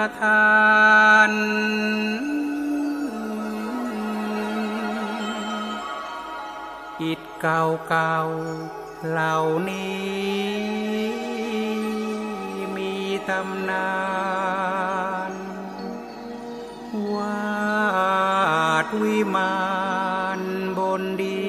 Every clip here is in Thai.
ยสถานอิฐเก่าเก่าเหล่านี้ มีตำนานวาดวิมานบนดิ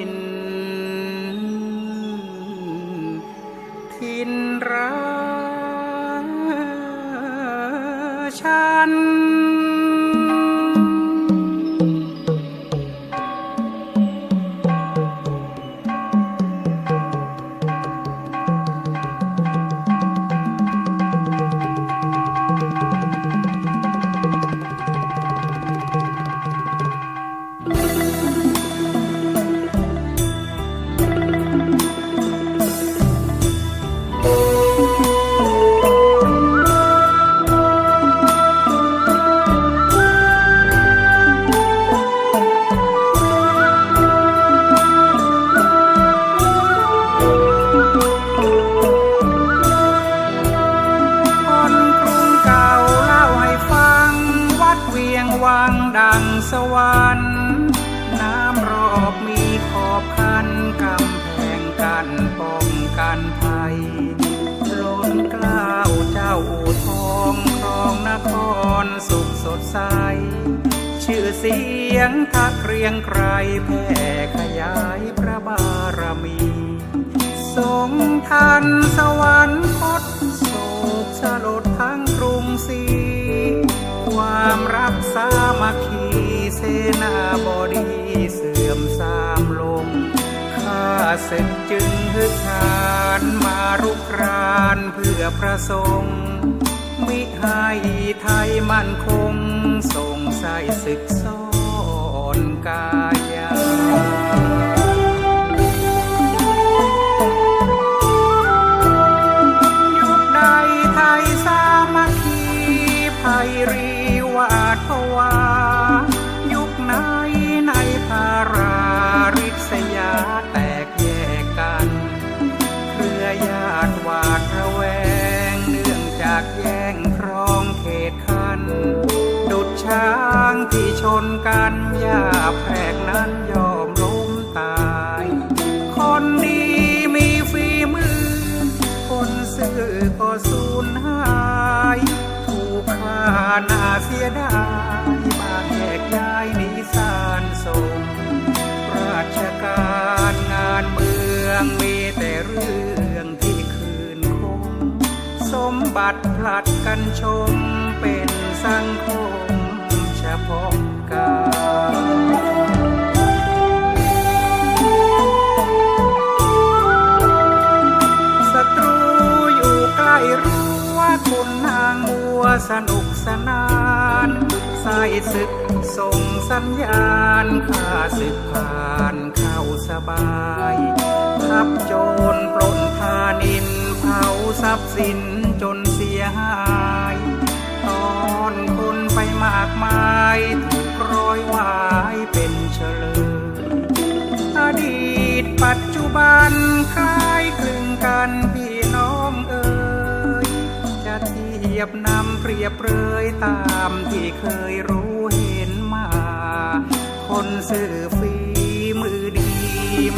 ใส ชื่อเสียงทักเรียงไกรแผ่ขยายพระบารมี ทรงทันสวรรคตโศกสลดทั้งกรุงศรีความรักสามัคคีเสนาบดีเสื่อมสามลงข้าศึกจึงฮึกหานมารุกรานเพื่อพระทรงฆ์ มิให้ไทยมั่นคงส่งใส่ศึกซ่อนกาย สูญหายถูกฆ่าน่าเสียดายบางแยกย้ายหนีสารส่งราชการงานเมืองมีแต่เรื่องที่คืนคง สมบัติผลัดกันชมเป็นสังคมเฉพาะกาศั คุณนางมัวสนุกสนานใส่ศึกส่งสัญญาณข้าศึกผ่านเข้าสบายทับโจรปล้นพานินเผาทรัพย์สินจนเสียหาย ตอนคนไปมากมายถูกร้อยวายเป็นเฉลยอดีตปัจจุบันคล้ายคลึงกันพี่ เทียบนำเปรียบเปรยตามที่เคยรู้เห็นมา คนสื่อฝีมือดี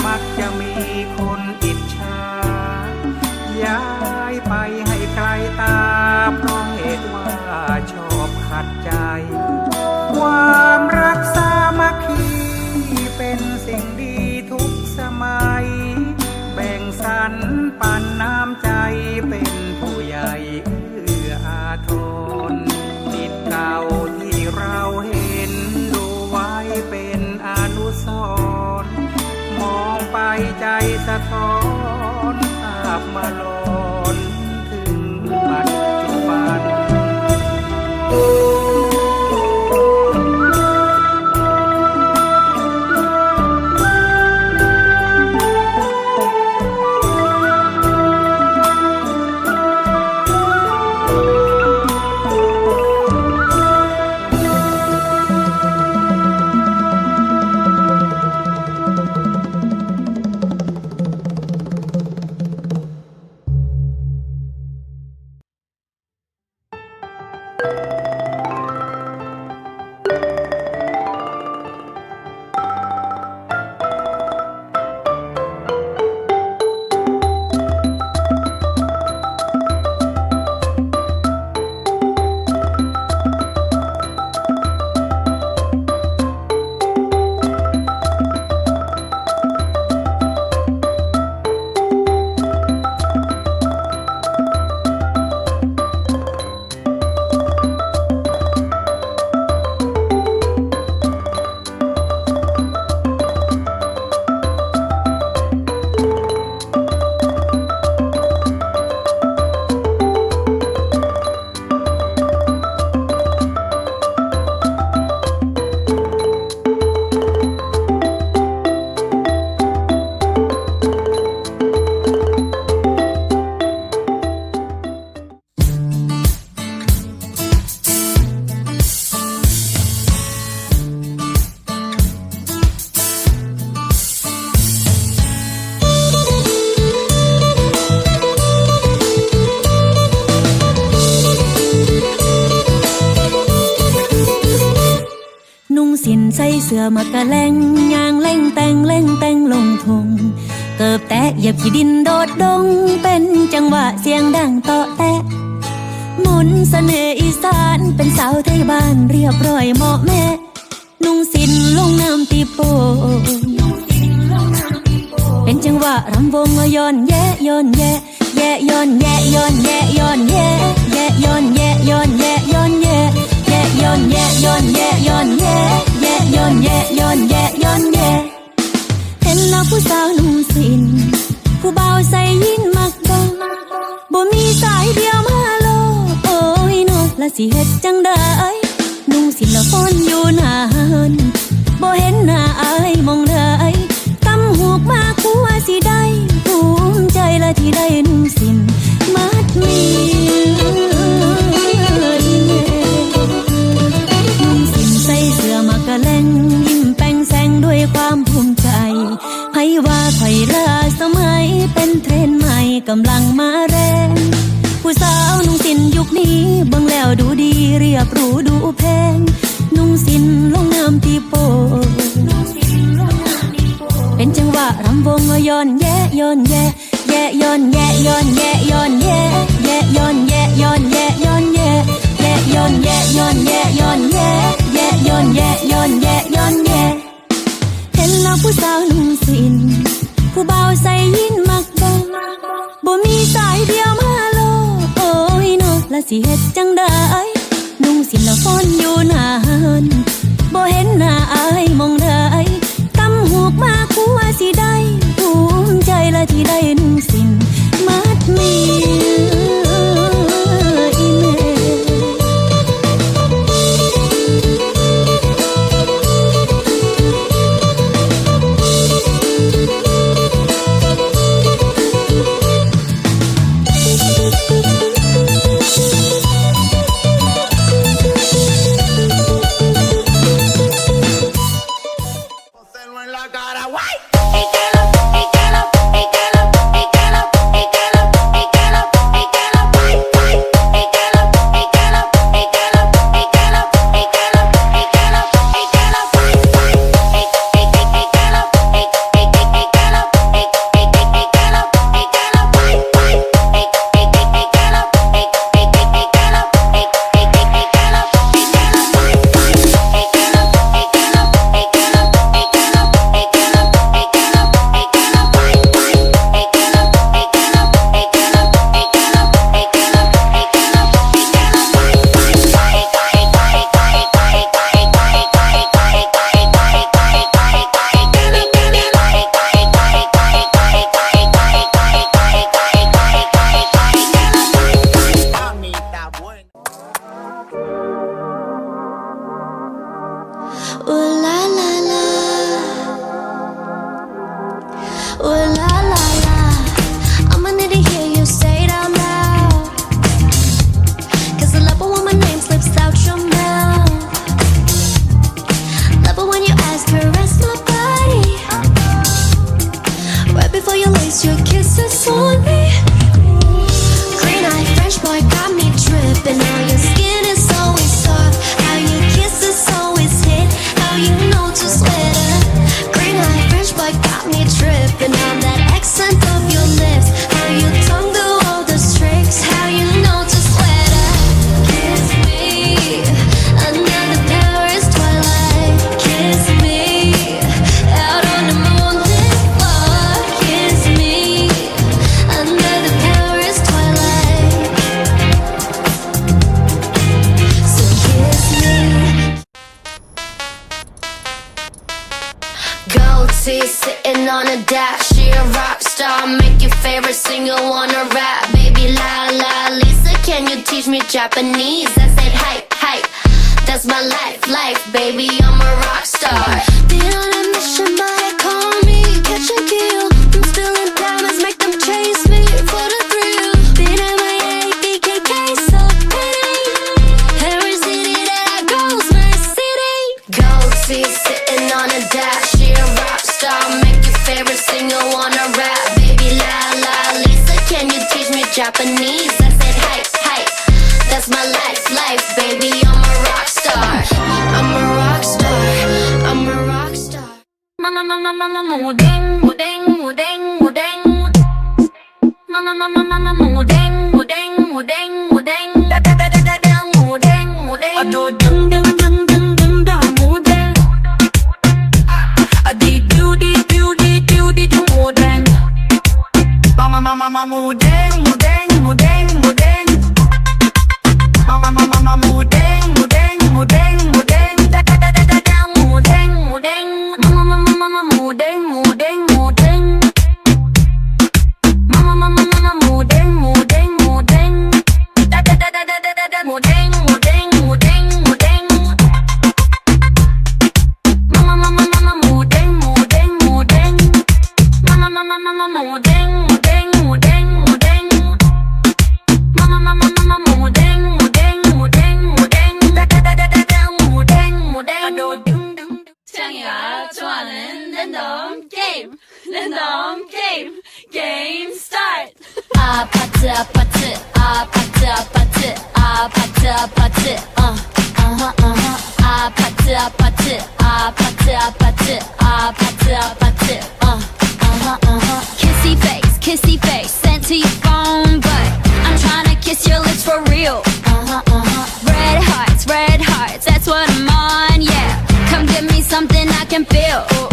มักจะมีคนอิจฉาย้ายไปให้ไกลตาเพราะเหตุว่าชอบขัดใจ ความรักสามัคินใส่เสื้อมากะแลงยางเล่งแต่งเล่งแต่งลงทงเกิบแตะเหยียบขี้ดินโดดดง เป็นจังหวะเสียงดังเตาะแตะมนต์เสน่ห์อีสานเป็นสาวไทยบ้านเรียบร้อยเหมาะแม่ นุ่งสินลงน้ำตีโปเป็นจังหวะรำวงย้อนแยะย้อนแยะแยะย้อนแยะย้อนแยะย้อนแยะแยะย้อนแยะย้อนแยะย้อนแยะแยะย้อนแยะย้อนแยะย้อนแย่ะแยะย้อนแยะย้อนแยะย้อนแยะเห็นแล้วผู้สาวนุ่งสิน ผู้เบาใส่ยินมักบ่บ่มีสายเดียวมาโลโอ้ยเนกละสิเฮ็ดจังได้นุ่งสินละคนอยู่นานบ่เห็นหน้าอายมองได้ตำหูกมากกูว่าสิได้ภูมิใจละที่ได้นุ่งสินมัดมี ให้ว่าไข่ลาสมัยเป็นเทรนใหม่กำลังมาแรง ผู้สาวนุ่งสินยุคนี้บังแล้วดูดีเรียบหรูดูแพง นุ่งสินลงน้ำที่โปเป็นจังหวะรำวงย้อนแยะย้อนแยะแยะย้อนแยะย้อนแยะย้อนแยะแยะย้อนแยะย้อนแยะย้อนแยะแยะย้อนแยะย้อนแยะย้อนแยะแยะย้อนแยะย้อนแยะย้อนแยะเห็นแล้วผู้สาวนุ่งสิน ผู้เบาใส่ยินมักบ่บ่มีสายเดียวมาโลโอ้ยเนกละสิเฮ็ดจังได้นุ่งสินละคนอยู่นานบ่เห็นหน้าอายมองได้ตำหูกมากกูว่าสิได้ภูมิใจละที่ได้นุ่งสินมัดมี 좋은 dash. She a rock star. Make your favorite singer wanna rap. Baby la la Lisa, can you teach me Japanese? I said hi hi. That's my life, life, baby. I'm a rock star. 아파트 아파트 어 어허 어허 아파트 아파트 아파트 아파트 아파트 아파트 어 어허 어허 kissy face kissy face sent to your phone but I'm trying to kiss your lips for real uh-huh uh-huh red hearts red hearts that's what I'm on yeah come give me something I can feel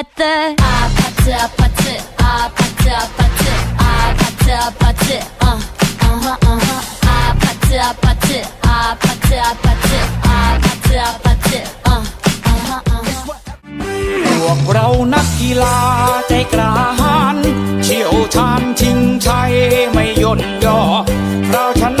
me at the 아파트 아파트 아파트 아파트 아파트 아파트 어 어허 어허 아파트 아파트 아파트 아파트 아파트 아파트 어 어허 어허 พวกเรานักกีฬาใจกล้าหาญเชี่ยวชาญชิงชัยไม่ย่นย่อ เราชนะ ะ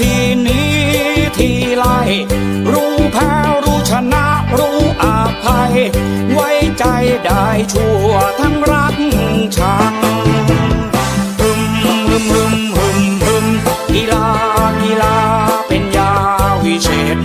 ทีนี้ทีไรรู้แพ้รู้ชนะรู้อาภัย ไว้ใจได้ชั่วทั้งรักชังฮึมฮึมฮึมฮึมฮึมกีฬากีฬาเป็นยาวิเศษ